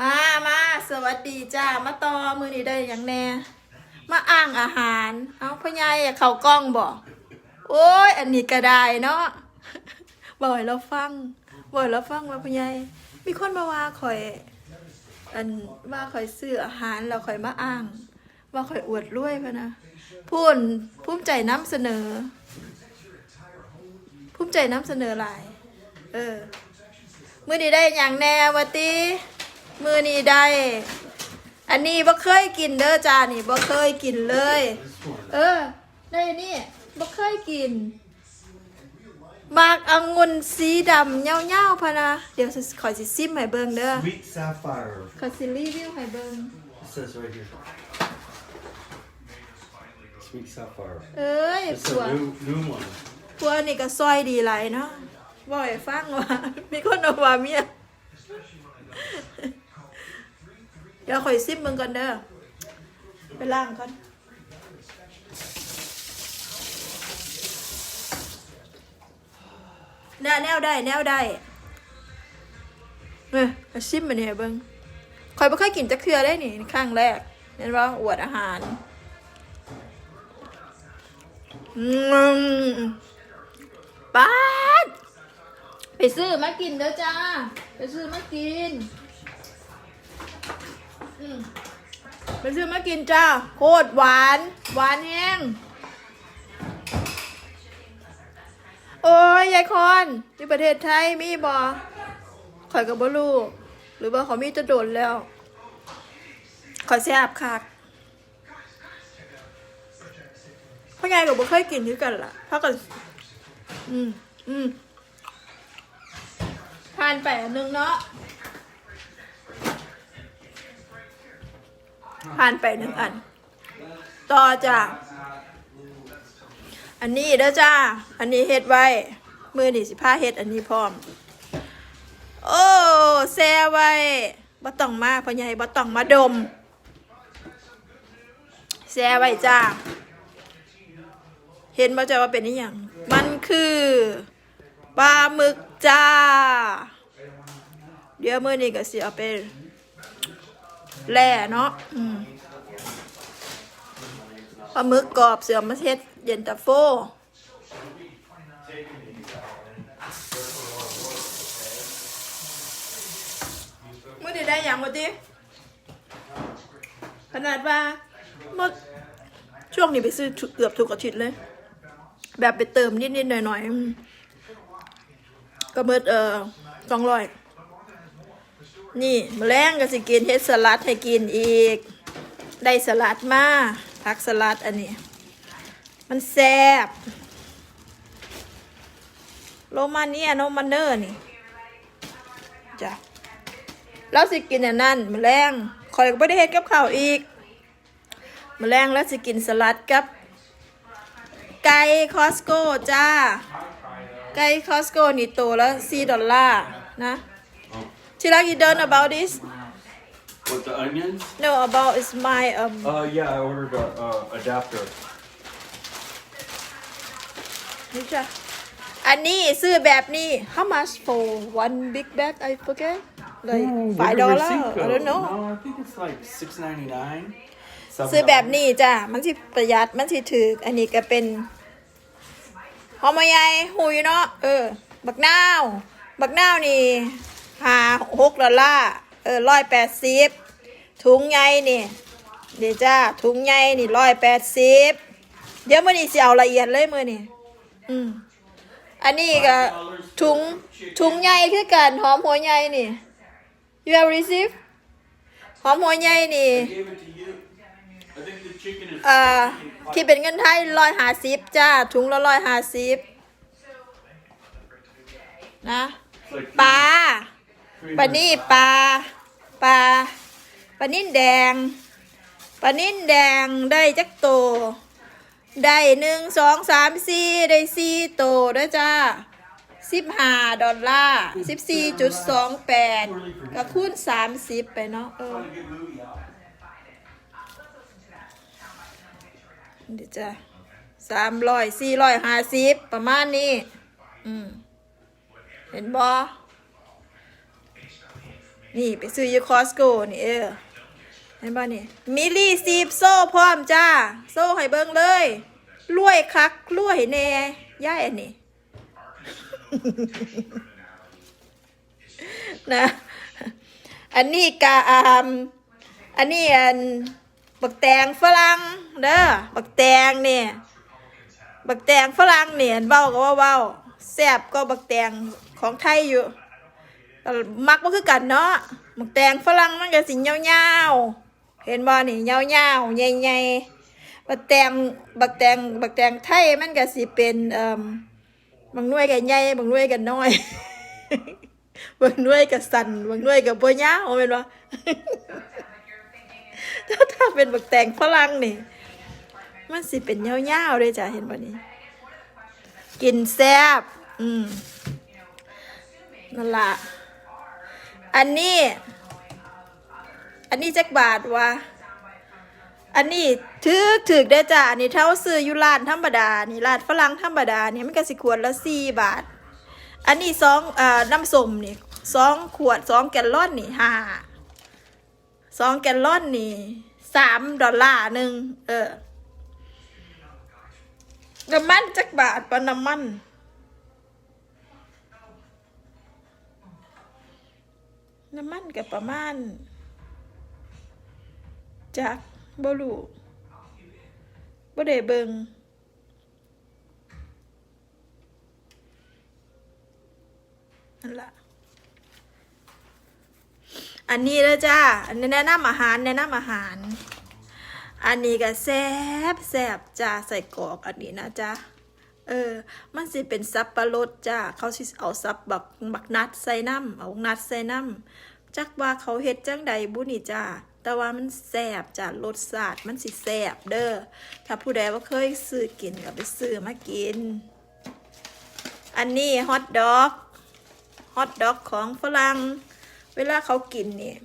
มามาสวัสดีจ้า มาต่อมือนี้ได้อย่างแน่ มาอ่างอาหาร เอาพ่อใหญ่เขากล้องบอกโอ้ย อันนี้ก็ได้เนาะบ่อยเราฟังบ่อยเราฟังว่าพ่อใหญ่มีคนมาว่าข่อย อันว่าข่อยซื้ออาหารแล้วข่อยมาอ้าง ว่าข่อยอวดรวยพะนะพูนภูมิใจนำเสนอภูมิใจนำเสนอหลาย เออ มือนี้ได้อย่างแน่วะติ มือนี้ได้ อันนี้บ่เคยกินเด้อจ้านี่บ่เคยกินเลย เออได้อันนี่บ่เคยกินมากองุ่นสีดำเงาๆพะนะเดี๋ยวขอยสิซิมให้เบิ่งเด้อ Sweet sapphire. ขอยสิรีวิวให้เบิ่ง It says right here. Sweet sapphire. เอ้ย It's ผัว a new new one. ผัวนี่ก็ซอยดีหลายเนาะบ่อยฟังว่า มีคนเอาว่าเมีย เดี๋ยวข่อยซิมเบิ่งก่อนเด้อไปล้างก่อนแนวแนวได้แนวได้เออเอาซิมมาเนี่ยเบิ่งข่อยบ่เคยกินจักเทื่อได้นี่ครั้งแรกเห็นว่าอวดอาหารป๊าดไปซื้อมากินเด้อจ้า ไปซื้อมากิน ไปซื้อมากินจ้า โคตรหวาน หวานแห้ง โอ้ยยายคอนที่ประเทศไทยมีบอข่อยกับบ่รู้หรือว่าเขามีจะโดนแล้ว ข่อยแซ่บคักพ่อไงกับบ่เคยกินคือกันล่ะเพราะกันอืมอืมทานไปอันหนึงเนาะ ผ่านไปหนึ่งอัน ต่อจ้ะอันนี้เด้อจ้า อันนี้เฮ็ดไว้ มือนี่สิผ้าเฮ็ดอันนี้พร้อม โอ้แซ่ไว้บ่ต้องมาพ่อใหญ่บ่ต้องมาดม แซ่ไว้จ้า เห็นมาจะว่าเป็นนี่อย่างมันคือปลาหมึกจ้า เดี๋ยวมือนี้ก็สิเอาไป แล่เนาะอืมปลาหมึกกรอบเสือมาเทศเย็นตาโฟ มื่อนี้ได้อย่างวะติขนาดว่าเมื่อช่วงนี้ไปซื้อเกือบทุกอาทิตย์เลย แบบไปเติมนิดๆหน่อยๆก็เบิดเออสองร้อย นี่แมลงก็สิกินเฮ็ดสลัดให้กินอีก ได้สลัดมาผักสลัดอันนี้ มันแซ่บโรมาเนียโนมันเนอร์นี่จ้ะแล้วสิกินอันนั้นแมลงคอยก็ไม่ได้เฮ็ดกับข้าวอีกแมลงแล้วสิกินสลัดกับ ไก่คอสโก้จ้า ไก่คอสโก้นี่โตัวละ4ดอลลาร์นะ ที่รัก you don't about this What the onions? no about is my um Uh, yeah, I ordered a uh, adapter. นี่จ้ะอันนี้ซื้อแบบนี้ how much for one big bag I forget like five dollar I don't know No, I think it's like six ninety nine. ซื้อแบบนี้จ้ะมันสิประหยัดมันสิถืออันนี้ก็เป็นหอมใหญ่หูยเนาะเออ บักนาว บักนาวนี่ หาหกดอลลาร์เออร้อยแปดสิบถุงใหญ่นี่เดี๋ยวจ้าถุงใหญ่นี่ร้อยแปดสิบเดี๋ยวมื่อนี้สิเอาละเอียดเลยมื่อนี้อืมอันนี้ก็ถุงถุงใหญ่คือกันหอมหัวใหญ่นี่ you have received หอมหัวใหญ่นี่ I gave it to you. I think the chicken is. เอ่อที่เป็นเงินไทยร้อยหาสิบจ้าถุงละร้อยหาสิบนะ It's like ปลา three ปลานี่ปลาปลาปลานิ่นแดงปลานิ่นแดงได้จักโต ได้หนึ่งสองสามสี่ได้สี่โตด้วยจ้าสิบห้าดอลลาร์สิบสี่จุดสองแปดก็คูณสามสิบไปเนาะเออเดี๋ยวจะสามร้อยสี่ร้อยห้าสิบประมาณนี้ อืม เห็นบอ นี่ไปซื้อยูคอสโก้นี่เออเห็นป่ะนี่มิลลี่ซีบโซ่พร้อมจ้า โซ่ให้เบิ่งเลยรวยคักรวยแน่ย่ายอันนี้นะอันนี้กาอามอันนี้อันบักแตงฝรั่งเด้อบักแตงเนี่ยบักแตงฝรั่งเนี่ยเบ้าก็ว่าเบ้าแซ่บก็บักแตงของไทยอยู่ แต่มักบ่คือกันเนาะบักแตงฝรั่งมันก็สิยาๆเห็นบ่นี่ยาๆใหญ่ๆบักแตงบักแตงบักแตงไทยมันก็สิเป็นเอ่อบางหน่วยก็ใหญ่บางหน่วยก็น้อยบางหน่วยก็สั่นบางหน่วยก็บ่ยาวแม่นบ่ถ้าถ้าเป็นบักแตงฝรั่งนี่ มันสิเป็นยาวๆเลยจ้ะเห็นบ่นี่กินแซ่บอืมนั่นล่ะ อันนี้ อันนี้จักบาทวะอันนี้ถือถือได้จ้ะอันนี้เท่าซื้ออยู่ร้านธรรมดา นี่ร้านฝรั่งธรรมดานี่มันก็สิขวดละสี่บาท อันนี้สองอ่าน้ำส้มนี่สองขวดสองแกลลอนนี่ห้าสองแกลลอนนี่สามดอลลาร์หนึ่งเออน้ำมันจักบาทปะน้ำมัน น้ำมันก็ประมาณจากบ่รู้บ่ได้เบิงนั่นละอันนี้แล้วจ้าอันนี้แนะนำอาหารแนะนำอาหาร อันนี้ก็แซบแซบจ้าใส่กรอกอันนี้นะจ้า เออ มันสิเป็นซับปะรดจ้า เขาสิเอาซับแบักบักนัดใส่น้ำเอานัดใส่น้ำจักว่าเขาเฮ็ดจังใดบุนี่จ้า แต่ว่ามันแซ่บจ้ารสชาติมันสิแซ่บเด้อ ถ้าผู้ใดว่าเคยซื้อกินก็ไปซื้อมากิน อันนี้ฮอทดอกฮอทดอกของฝรั่ง เวลาเขากินเนี่ย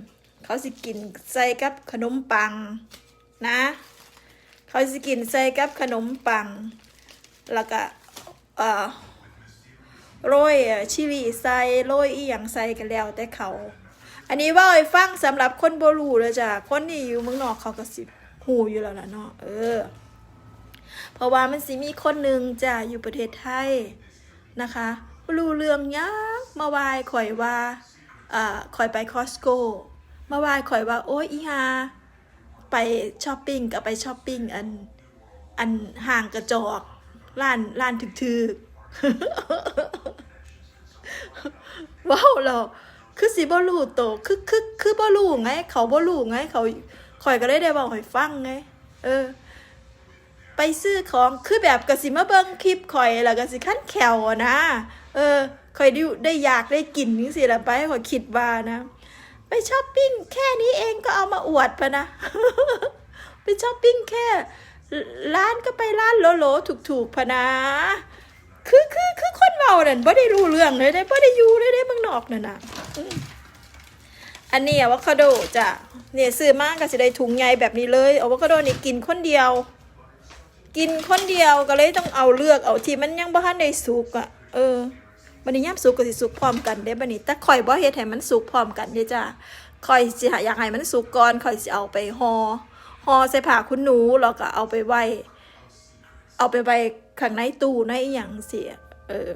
เขาสิกินใส่กับขนมปังนะ เขาสิกินใส่กับขนมปัง แล้วก็เอ่อโรยชิลีใส่โรยอีหยังใส่กันแล้วแต่เขา อันนี้ว่าให้ฟังสำหรับคนบรูเลยจ้ะคนที่อยู่เมืองนอกเขาก็สิหูอยู่แล้วล่ะเนาะเออ เพราะว่ามันสิมีคนหนึ่งจ้ะอยู่ประเทศไทยนะคะบรู้เรื่องยังมาวายข่อยว่าอ่าข่อยไปคอสโกมาวายข่อยว่าโอ้ยอีหาไปช้อปปิ้งกับไปช้อปปิ้งอันอันห่างกระจอก ร้านร้านถึกๆว้าวเราคือสิบ่รู้โตคือคือคือบ่รู้ไง เขาบ่รู้ไง เขาข่อยก็เลยได้บอกให้ฟังไง เออ ไปซื้อของคือแบบกสิมาเบิ่งคลิปข่อยแล้วก็สิขั้นแขวนะเออข่อยได้ได้อยากได้กินจังซี่ล่ะไปข่อยคิดว่านะไปช้อปปิ้งแค่นี้เองก็เอามาอวดปะนะ ไปช้อปปิ้งแค่ ร้านก็ไปร้านโลโลถูกๆพะนะคือคือคือคนเมาเนั่นบ่ได้รู้เรื่องเลยได้บ่ได้อยู่เลยได้เมืองนอกนั่นน่ะอันนี้อะวคาโดจ้ะเนี่ยซื้อมากก็สิได้ถุงใหญ่แบบนี้เลยอะวคาโดนี่กินคนเดียว กินคนเดียวก็เลยต้องเอาเลือกเอาที่มันยังบ่ทันได้สุกอะเออบัดนี้ยามสุกก็สิสุกพร้อมกันเด้บัดนี้แต่ข่อยบ่เฮ็ดให้มันสุกพร้อมกันเด้จ้ะข่อยสิอยากให้มันสุกก่อนข่อยสิเอาไปห่อ ห่อใส่ผ้าคุณหนูแล้วก็เอาไปไว้ เอาไปไว้ข้างในตู้ในอย่างเสียเออ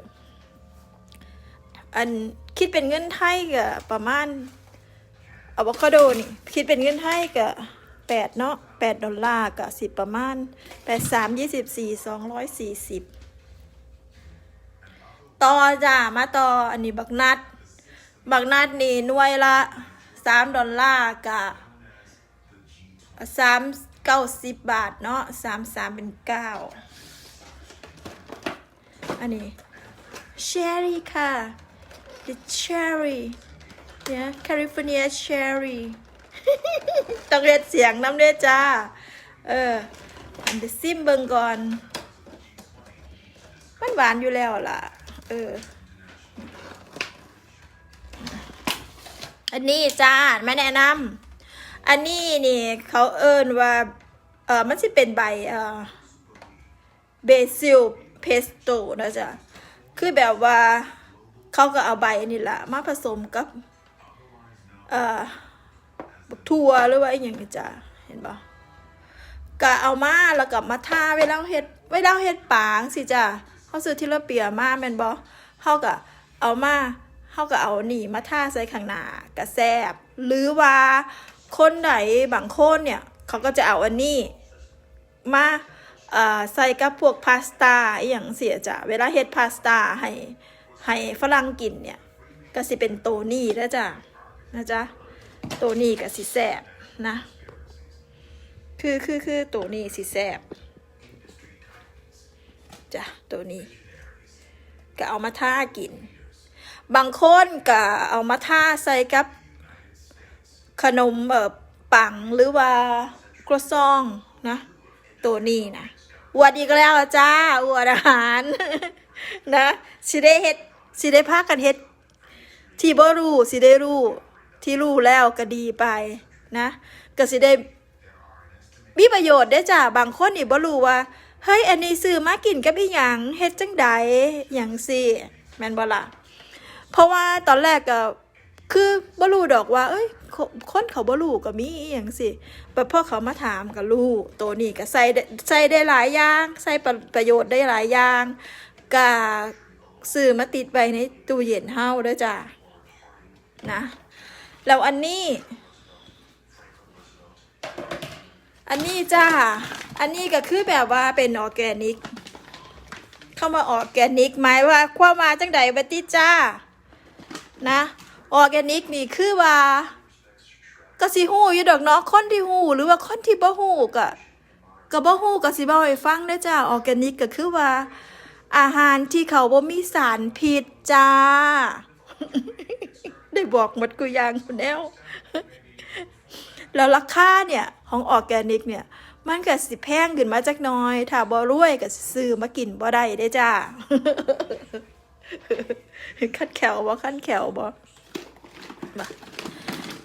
อันคิดเป็นเงินไทยก็ประมาณอะโวคาโดนี่คิดเป็นเงินไทยก็แปดเนาะแปดดอลลาร์ก็สิบประมาณแปดสามยี่สิบสี่สองร้อยสี่สิบต่อจ้ามาต่ออันนี้บักนัด บักนัดนี่หน่วยละสามดอลลาร์กับ สามเก้าสิบบาทเนาะสามสามเป็นเก้าอันนี้ cherry ค่ะ the cherry เนี่ย California cherry ต้องเรียนเสียงน้ำเด้จ้า เอออันเดซิมเบิงก่อน มันหวานอยู่แล้วล่ะ เออ อันนี้จ้าไม่แนะนำ อันนี้นี่เขาเอิ้นว่าเออมันสิเป็นใบเออเบซิลเพสโตนะจ๊ะคือแบบว่าเขาก็เอาใบนี่แหละมาผสมกับเอ่อบักทั่วหรือว่าอย่างนี้จ้ะเห็นปะก็เอามาแล้วก็มาทาเวลาเฮ็ดเวลาเฮ็ดปางสิจ้ะเขาซื้อที่ละเปียมาแมนบ่เขาก็เอามาเขาก็เอานี่มาทาใส่ข้างหน้ากระแซบหรือว่า คนไหนบางคนเนี่ย เขาก็จะเอาอันนี้ มาใส่กับพวกพาสต้าอย่างเสียจ้ะเวลาเฮ็ดพาสต้าให้ให้ฝรั่งกินเนี่ย ก็สิเป็นโตนี้แล้วจ้ะนะจ๊ะโตนี้ก็สิแสบนะ คือคือคือโตนี้สิแสบจ้ะโตนี้ก็เอามาท่ากิน บางคนก็เอามาท่าใส่กับ ขนมเอ่อปังหรือว่าครัวซองนะ ตัวนี้นะอวดอีกแล้วจ้าอวดอาหารนะสิได้เฮ็ดสิได้พากันเฮ็ดที่บ่รู้สิได้รู้ที่รู้แล้วก็ดีไปนะก็สิได้มีประโยชน์ได้จ้าบางคนนี่บ่รู้ว่าเฮ้ยอันนี้ซื้อมากินกับอีหยังเฮ็ดจังใดหยังสิแม่นบ่ล่ะเพราะว่าตอนแรกก็ คือบ่รู้ดอกว่า เอ้ยคคนเขาบ่รู้ก็มีอีหยังสิแบบพ่อเขามาถามก็รู้ตัวนี้ก็ใส่ได้ใส่ได้หลายอย่างใส่ประประโยชน์ได้หลายอย่างก็ซื้อมาติดไว้ในตู้เย็นเฮาเด้อจ้านะแล้วอันนี้ อันนี้จ้าอันนี้ก็คือแบบว่าเป็นออแกนิก เข้ามาออแกนิกหมายว่าความมาจังใดบัติจ้านะ ออร์แกนิกนี่คือว่าก็สิหูอยู่ดอกเนาะคนที่หูหรือว่าคนที่บ่หูก็ก็บ่หูก็สิบ่ให้ฟังได้อจ้าออร์แกนิกก็คือว่า อาหารที่เขาบ่มีสารพิษจ้า ได้บอกหมดกูยางคุณแนวแล้วราคาเนี่ยของออร์แกนิกเนี่ย มันก็สิแพงขึ้นมาจักน้อย ถ้าบ่รวยก็ซื้อมากินบ่ได้ได้จ้าคันแขวบ่คันแขวบ่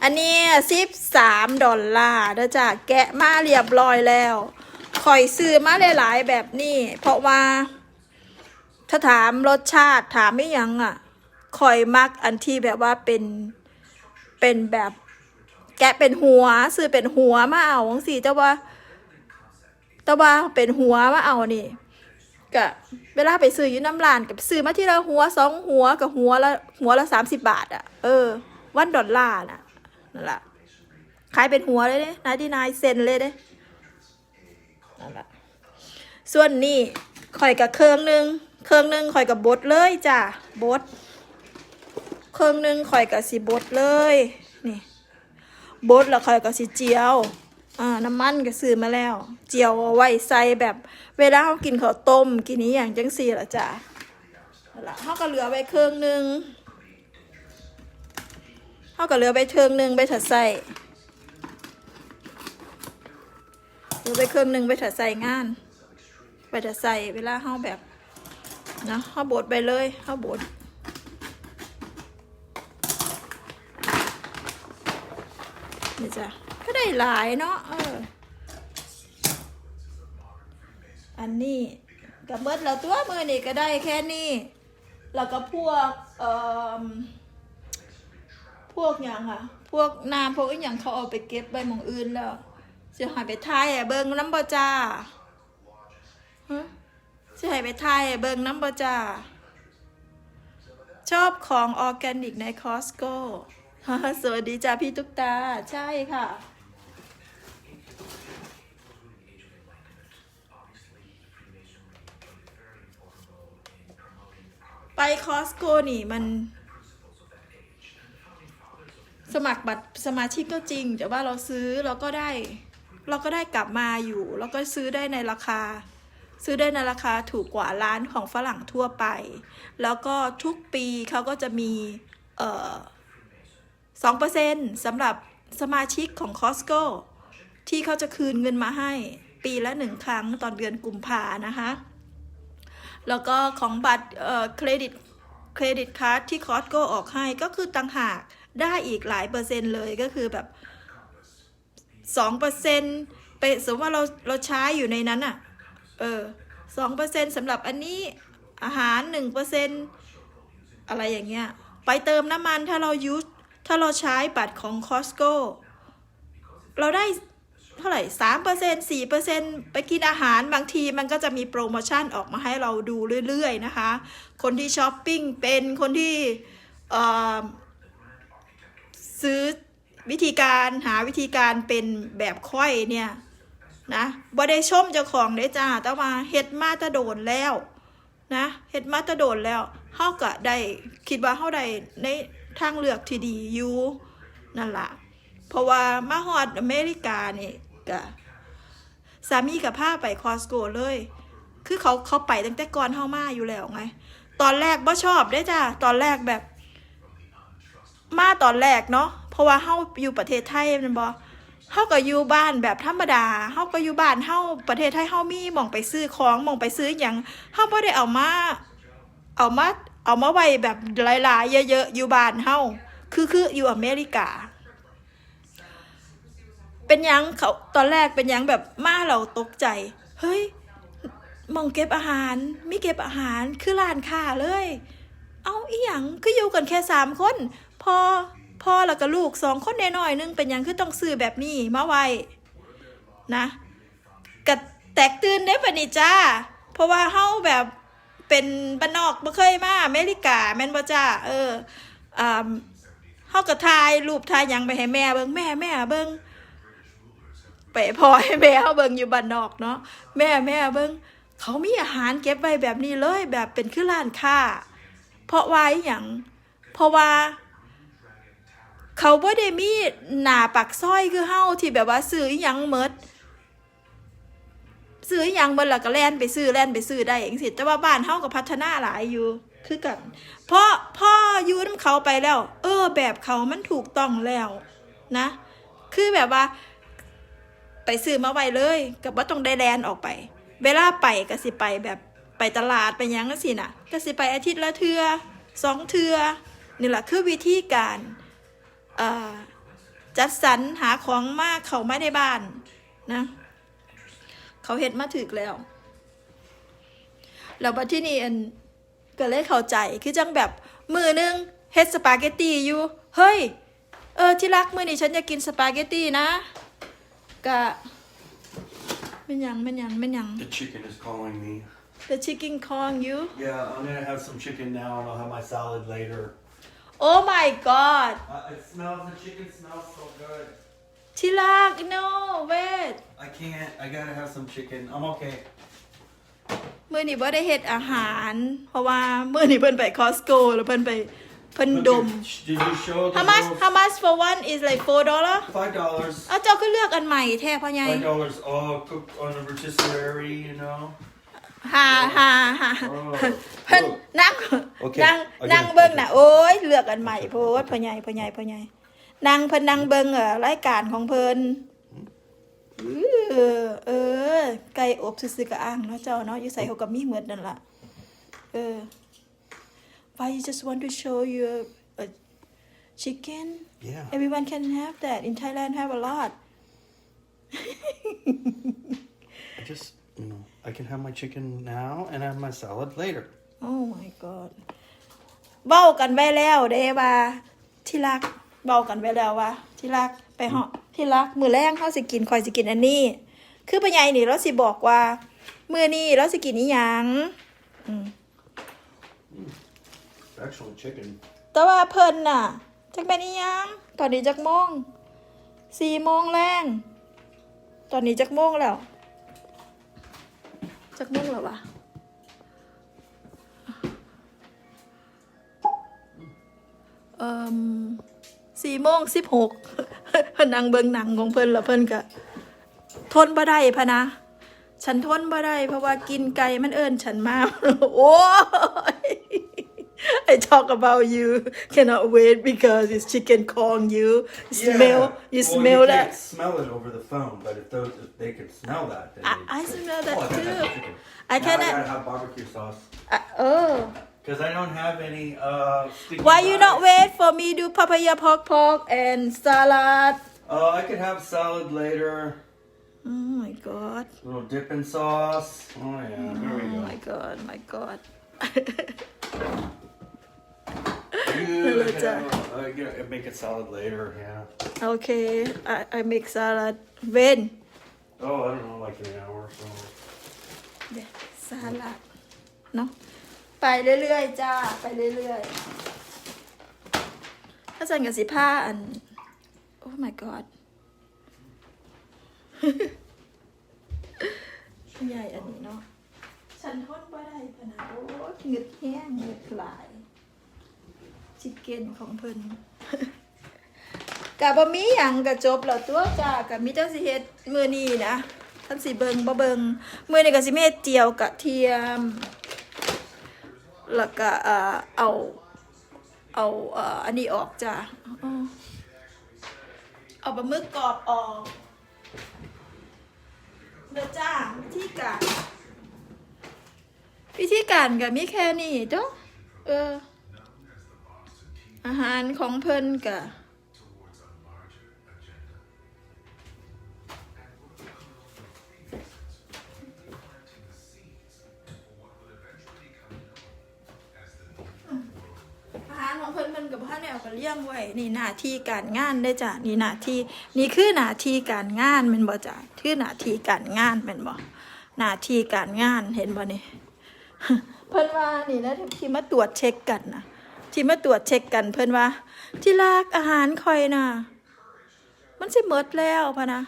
อันนี้สิบสามดอลลาร์เด้อจ้าแกะมาเรียบร้อยแล้วคอยซื้อมาหลายๆแบบนี้ เพราะว่า ถ้าถามรสชาติถามไม่ยังอะคอยมักอันที่แบบว่าเป็นเป็นแบบแกะเป็นหัวซื้อเป็นหัวมาเอาของสิเจ้าว่าเจ้าว่าเป็นหัวมาเอานี่ก็เวลาไปซื้ออยู่น้ำรานกับซื้อมาที่ละหัวสองหัวกับหัวละหัวละสามสิบบาทอะ เออ วันดอลลาร์น่ะนั่นแหละขายเป็นหัวเลยเด้นายที่นายเซ็นเลยเด้นั่นแหละส่วนนี้ข่อยกับเครื่องหนึงเครื่องหนึงข่อยกับบดเลยจ้ะบดเครื่องหนึงข่อยกับสีบดเลยนี่บดแล้วข่อยกับสีเจียวอ่าน้ำมันก็ซื้อมาแล้ว เจียวเอาไว้ใส่แบบ เวลาเขากินข้าวต้มกินนี้อย่างจังสีละจ้ะนั่นละเขาก็เหลือไว้เครื่องหนึง เขาก็เหลือไว้เครื่องหนึ่งไปถัดใส่เหลือไปเครื่องหนึ่งไปถัดใส่งาน ไปถัดใส่เวลาเขาแบบนะเขาบดไปเลยเขาบดนี่จ้ะก็ได้หลายเนาะเออ อันนี้กับเบิดแล้วตัวมือนี่ก็ได้แค่นี้ แล้วก็พวกเอ่อ พวกอย่างค่ะ พวกน้ำพวกอหย่างเขาเอาไปเก็บใบมองอื่นแล้วจะหายไปทายอะเบิงน้ำบ่จ้าฮะจะหายไปทายอะเบิงน้ำบ่จ้า ชอบของออร์แกนิกในคอสโก้สวัสดีจ้าพี่ตุ๊กตา ใช่ค่ะไปคอสโก้นี่มัน สมัครบัตรสมาชิกก็จริง แต่ว่าเราซื้อเราก็ได้ เราก็ได้กลับมาอยู่แล้วก็ซื้อได้ในราคา ซื้อได้ในราคาถูกกว่าร้านของฝรั่งทั่วไป แล้วก็ทุกปีเขาก็จะมีเอ่อสองเปอร์เซ็นต์สำหรับสมาชิกของ Costco ที่เขาจะคืนเงินมาให้ปีละหนึ่งครั้งตอนเดือนกุมภานะคะ แล้วก็ของบัตรเครดิตเครดิตการ์ดที่ Costco ออกให้ก็คือต่างหาก ได้อีกหลายเปอร์เซ็นต์เลยก็คือแบบสองเปอร์เซ็นไปสมมติว่าเราเราใช้อยู่ในนั้นอะเออสองเปอร์เซ็นสำหรับอันนี้อาหารหนึ่งเปอร์เซ็นอะไรอย่างเงี้ย ไปเติมน้ำมันถ้าเรายูสถ้าเราใช้บัตรของ Costco เราได้เท่าไหร่สามเปอร์เซ็นสี่เปอร์เซ็นไปกินอาหารบางทีมันก็จะมีโปรโมชั่นออกมาให้เราดูเรื่อยๆนะคะ คนที่ช้อปปิ้งเป็นคนที่เอ่อ ซื้อวิธีการหาวิธีการเป็นแบบค่อยเนี่ยนะบ่ได้ชมเจ้าของเด้จ้า แต่ว่าเฮ็ดมาตะโดนแล้วนะเฮ็ดมาตะโดนแล้วเฮาก็ได้คิดว่าเฮาได้ในทางเลือกที่ดีอยู่นั่นล่ะเพราะว่ามาฮอดอเมริกานี่ก็สามีกับพาไปคอสโกเลย คือเขาเขาไปตั้งแต่ก่อนเฮามาอยู่แล้วไง ตอนแรกบ่ชอบได้จ้าตอนแรกแบบ มาตอนแรกเนาะเพราะว่าเฮาอยู่ประเทศไทยมันบ่เฮาก็อยู่บ้านแบบธรรมดาเฮาก็อยู่บ้านเฮาประเทศไทยเฮามีหม่องไปซื้อของหม่องไปซื้อหยังเฮาบ่ได้เอามาเอามาเอามาไว้แบบหลายๆเยอะๆอยู่บ้านเฮาคือคืออยู่อเมริกา เป็นยังเขาตอนแรกเป็นยังแบบมาเราตกใจ เฮ้ยมองเก็บอาหารมีเก็บอาหารคือร้านค้าเลย เอาอีหยังคืออยู่กันแค่สามคน พ่อพ่อแล้วก็ลูกสองคนน้อยนึงเป็นยังคือต้องซื้อแบบนี้มาไว้นะกะแตกตื่นได้ปะนี่จ้า เพราะว่าเฮาแบบเป็นบ้านนอกบ่เคยมาอเมริกาแม่นบ่จ้าเอออ่าเฮาก็ถ่ายรูปถ่ายยังไปให้แม่เบิ่งแม่แม่เบิ่งไปพอให้แม่เฮาเบิ่งอยู่บ้านนอกเนาะแม่แม่เบิ่งเขามีอาหารเก็บไว้แบบนี้เลยแบบเป็นคือร้านค้า เพราะว่าอย่างเพราะว่า เขาบ่ได้มีหน้าปักซอยคือเฮาที่แบบว่าซื้ออยังเมดซื้ออยังเบิดแล้วก็แล่นไปซื้อแล่นไปซื้อได้จังซี่แต่ว่าบ้านเฮาก็พัฒนาหลายอยู่คือกัน เพราะพ่ออยู่นํเขาไปแล้ว เออ แบบเขามันถูกต้องแล้วนะ คือแบบว่า ไปซื้อมาไว้เลยกับว่าต้องได้แลนออกไป เวลาไปก็สิไปแบบไปตลาดไปยังก็สิน่ะก็สิไปอาทิตย์ละเทือสองเทือนี่แหละคือวิธีการ จัดสรรหาของมากเขาไม่ในบ้านนะเขาเฮ็ดมาถึกแล้วแล้วบัดที่นี่อันก็เลยเข้าใจคือจังแบบมือนึงเฮ็ดสปาเกตตีอยู่เฮ้ยเออที่รักมื้อนี้ฉันจะกินสปาเกตตีนะกะเป็นหยังเป็นหยังเป็นหยัง The chicken is calling me. The chicken calling you Yeah, I'm gonna have some chicken now and I'll have my salad later. Oh my god Uh, it smells, the chicken smells so good. ที่รัก no wait I can't, I gotta have some chicken. I'm okay. มื้อนี้บ่ได้เฮ็ดอาหาร เพราะว่ามื้อนี้เพิ่นไปคอสโกแล้วเพิ่นไปเพิ่นดม Did you show the How much little- How much for one is like four dollar Five dollars. เอาเจ้าก็เลือกอันใหม่แท้พ่อใหญ่ Five dollars all cooked on a rotisserie, you know. หาหาหาโอ้เพิ่นนั่งโอเคนั่งโอเคนั่งเบิ่งน่ะโอ้ยเลือกอันใหม่โพดพ่อใหญ่พ่อใหญ่พ่อใหญ่นั่งเพิ่นนั่งเบิ่งเอ่อรายการของเพิ่นเออ เออ ไก่อบซื่อๆก็อ้างเนาะเจ้าเนาะอยู่ใส่เขาก็มีเหมือนนั่นล่ะเออ Why you just want to show your a chicken Yeah. Everyone can have that in Thailand have a lot I just, you know, I can have my chicken now and have my salad later. Oh my god เบ้ากันไว้แล้วเด้ว่าที่รักเบ้ากันไว้แล้วว่าที่รักไปเหาะที่รักมือแรงเขาสิกินคอยสิกินอันนี้ คือปัญญานี่เราสิบอกว่ามือนี้เราสิกินอีหยัง Actual chicken. แต่ว่าเพิ่นน่ะจักเป็นอีหยัง ตอนนี้จักโมงสี่โมงแรงตอนนี้จักโมงแล้ว จักโมงแล้ววะเอ่มสี่โมงสิบหกพนังเบิงหนังของเพิ่นละเพิ่นก็ทนบ่ได้พะนะ ฉันทนบ่ได้เพราะว่ากินไก่มันเอิญฉันมา โอ้ I talk about you cannot wait because it's chicken calling you smell you well, smell you that Can't smell it over the phone, but if those if they can smell that, then I, I smell Oh, that I have too some. I cannot I gotta have barbecue sauce I, oh because I don't have any uh. Why you not wait for me do papaya pork pork and salad Uh, I could have salad later. oh my god little dipping sauce. Oh yeah, oh go. my god my god Good. I can Later. have a- I can make a salad later. Yeah. โอเค I I make salad when Oh, I don't know, like an hour or so. เดี๋ยวสลัดเนาะไปเรื่อยๆ จ้า ไปเรื่อยๆถ้าจันกับสิผ้าอัน โอ้ my god ใหญ่อันนี้เนาะฉันทนบ่ได้พะนะโอ้ยเหงึดแห้งเหงึดหลาย ชิคเก้นของเพิ่นกะบ่มีหยังกะจบแล้วตัวจ้ากะมีจังสิเฮ็ดมื้อนี้นะท่านสิเบิงบ่เบิงมื้อนี้ก็สิมีเฮ็ดเจียวกะเทียมแล้วก็เออเอาเอาอันนี้ออกจ้าเอาเอาปลาหมึกกรอบออกเด้อจ้าวิธีการวิธีการก็มีแค่นี้เจ้าเออ อาหารของเพิ่นกะอาหารของเพิ่นเพิ่นกับพ่อแนวก็เลี้ยงไว้นี่หน้าที่การงานได้จ้ะนี่หน้าที่นี่คือหน้าที่การงานแม่นบ่จ้ะคือหน้าที่การงานแม่นบ่หน้าที่การงานเห็นบ่นี่เพิ่นว่านี่นะที่มาตรวจเช็คกันนะ ที่มาตรวจเช็คกันเพิ่นว่า ที่รักอาหารคอยน่ะ มันสิหมดแล้วพะนะ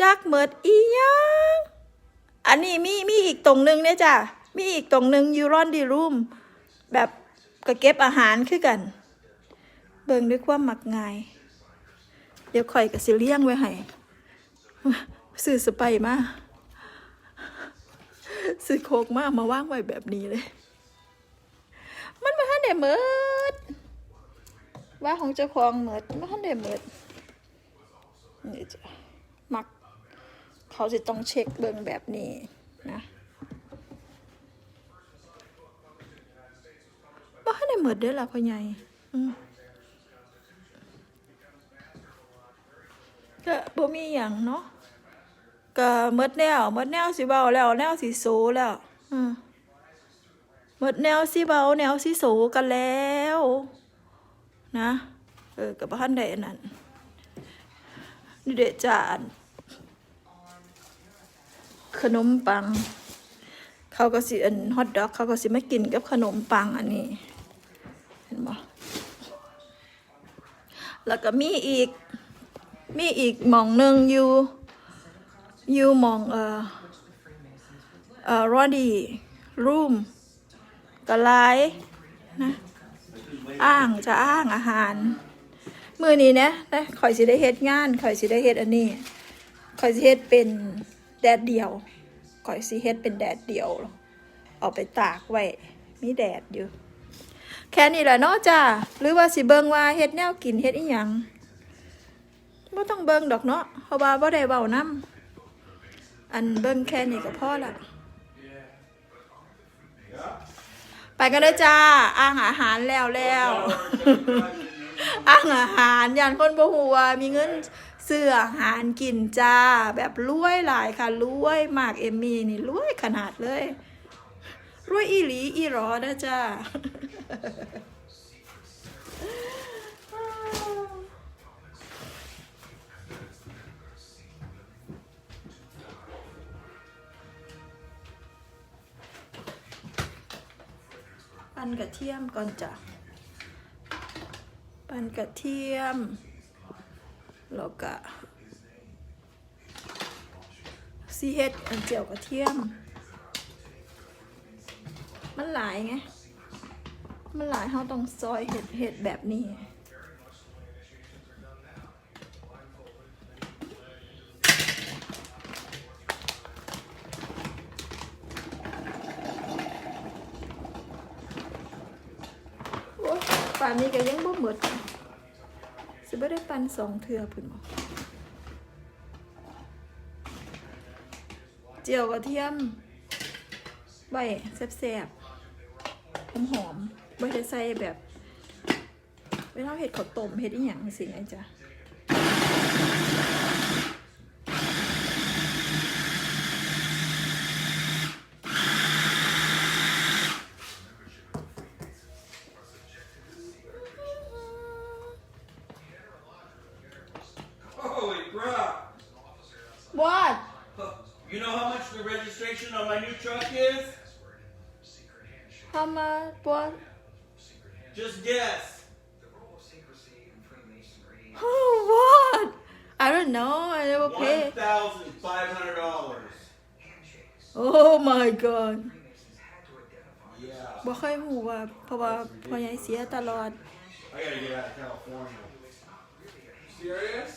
จักหมดอียังอันนี้มีมีอีกตรงหนึงเนี่ยจ้ะมีอีกตรงหนึงยูรอนดีรูมแบบก็เก็บอาหารคือกัน เบิ่งด้วยความหมักง่าย เดี๋ยวข่อยกับสิเลี้ยงไว้ให้ซื้อสไปมาซื้อโคกมามาว่างไว้แบบนี้เลย มันมาทันได้เมิดว่าของเจ้าของเมิดมาทันได้เมิดนี่จ้ะมัก เขาจะต้องเช็คเบิ่งแบบนี้นะบ่ทันได้หมดเด้อล่ะพ่อใหญ่ก็บ่มีหยังเนาะก็หมดแนวหมดแนวสิเว้าแล้วแนวสิโซแล้ว อืม หมดแนวสิเว้าแนวสิโซกันแล้ว นะเออก็บ่ทันได้อันนั้นนี่เดจาน ขนมปัง เขาก็สิอันฮอทดอกเขาก็สิไม่กินกับขนมปังอันนี้ เห็นบ่แล้วก็มีอีก มีอีกมองหนึ่งอยู่อยู่มองเอ่อเอ่อรอดีรูม กะลายนะอ้างจะอ้างอาหาร มือนี้นะนะข่อยสิได้เฮ็ดงานข่อยสิได้เฮ็ดอันนี้ข่อยสิเฮ็ดเป็นแดดเดียวข่อยสิเฮ็ดเป็นแดดเดียวเอาไปตากไว้มีแดดอยู่ แค่นี้แหละเนาะจ้าหรือว่าสิเบิงว่าเฮ็ดแนวกินเฮ็ดอีหยังบ่ต้องเบิงดอกเนาะเพราะว่าบ่ได้เว้านำอันเบิงแค่นี้ก็พอละ ไปกันเลยจ้าอ้างอาหารแล้วแล้วอ้างอาหารยันคนบ่ฮู้ว่ามีเงินซื้ออาหารกินจ้า แบบรวยหลายค่ะรวยมากเอมมี่นี่รวยขนาดเลยรวยอีหลีอีหรอนะจ้า ปั่นกระเทียมก่อนจ้ะปั่นกระเทียมแล้วก็ซีเฮ็ดอันเจียวกระเทียม มันหลายไง มันหลายเขาต้องซอยเห็ดเห็ดแบบนี้ โอ้ยป่านนี้ก็ยังบ่หมดสิบ่ได้ปันสองเทือพุ่นบ่เจียวกระเทียมใบแซบๆหอมๆบ่ได้ใส่แบบเวลาเห็ดข้าวต้มเห็ดอีหยังสิไงจ้ะ bruh. what You know how much the registration on my new truck is? how much what Just guess. oh what I don't know I never pay One thousand five hundred dollars. oh my god Yeah. บ่เคยหูว่า เพราะว่าพ่อใหญ่เสียตลอด I gotta get out of California. Serious?